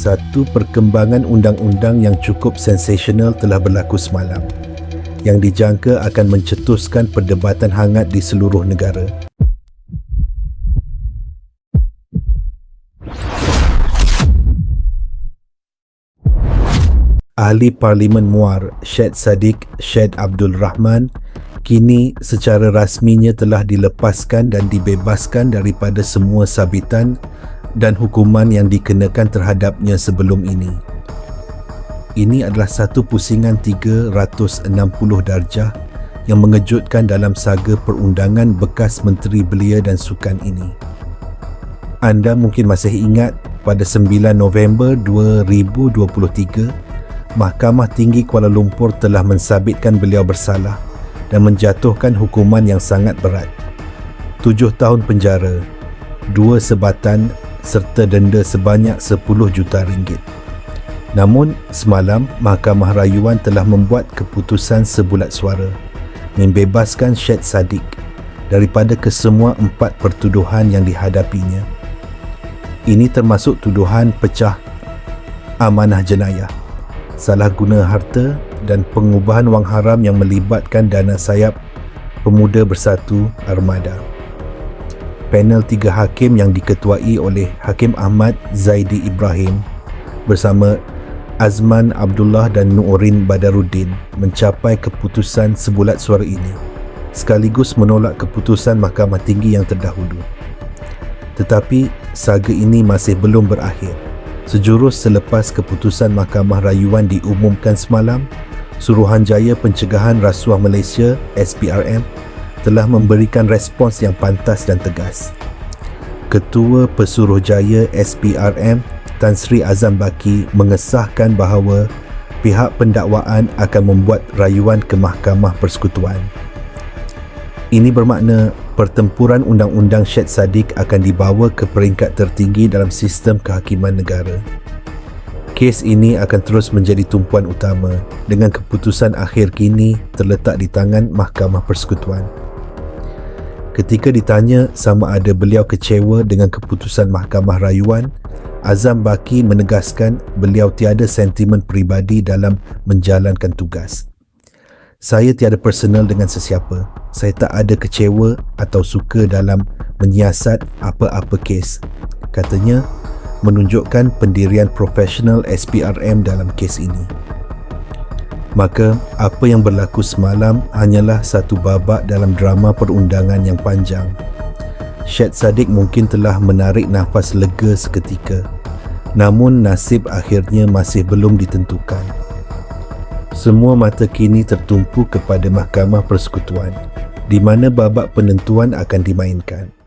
satu perkembangan undang-undang yang cukup sensasional telah berlaku semalam yang dijangka akan mencetuskan perdebatan hangat di seluruh negara. Ahli Parlimen Muar Syed Sadiq Syed Abdul Rahman kini secara rasminya telah dilepaskan dan dibebaskan daripada semua sabitan dan hukuman yang dikenakan terhadapnya sebelum ini. Ini adalah satu pusingan 360 darjah yang mengejutkan dalam saga perundangan bekas Menteri Belia dan Sukan ini. Anda mungkin masih ingat pada 9 November 2023 Mahkamah Tinggi Kuala Lumpur telah mensabitkan beliau bersalah dan menjatuhkan hukuman yang sangat berat. Tujuh tahun penjara, dua sebatan serta denda sebanyak 10 juta ringgit. Namun, semalam Mahkamah Rayuan telah membuat keputusan sebulat suara membebaskan Syed Saddiq daripada kesemua empat pertuduhan yang dihadapinya. Ini termasuk tuduhan pecah amanah jenayah salah guna harta dan pengubahan wang haram yang melibatkan dana sayap Pemuda Bersatu Armada. Panel tiga hakim yang diketuai oleh Hakim Ahmad Zaidi Ibrahim bersama Azman Abdullah dan Nurin Badaruddin mencapai keputusan sebulat suara ini sekaligus menolak keputusan Mahkamah Tinggi yang terdahulu. Tetapi saga ini masih belum berakhir. Sejurus selepas keputusan Mahkamah Rayuan diumumkan semalam, Suruhanjaya Pencegahan Rasuah Malaysia SPRM telah memberikan respons yang pantas dan tegas. Ketua Pesuruhjaya SPRM Tan Sri Azam Baki mengesahkan bahawa pihak pendakwaan akan membuat rayuan ke Mahkamah Persekutuan. Ini bermakna pertempuran undang-undang Syed Saddiq akan dibawa ke peringkat tertinggi dalam sistem kehakiman negara. Kes ini akan terus menjadi tumpuan utama dengan keputusan akhir kini terletak di tangan Mahkamah Persekutuan. Ketika ditanya sama ada beliau kecewa dengan keputusan Mahkamah Rayuan, Azam Baki menegaskan beliau tiada sentimen peribadi dalam menjalankan tugas. Saya tiada personal dengan sesiapa. Saya tak ada kecewa atau suka dalam menyiasat apa-apa kes. Katanya, menunjukkan pendirian profesional SPRM dalam kes ini. Maka, apa yang berlaku semalam hanyalah satu babak dalam drama perundangan yang panjang. Syed Saddiq mungkin telah menarik nafas lega seketika. Namun nasib akhirnya masih belum ditentukan. Semua mata kini tertumpu kepada Mahkamah Persekutuan di mana babak penentuan akan dimainkan.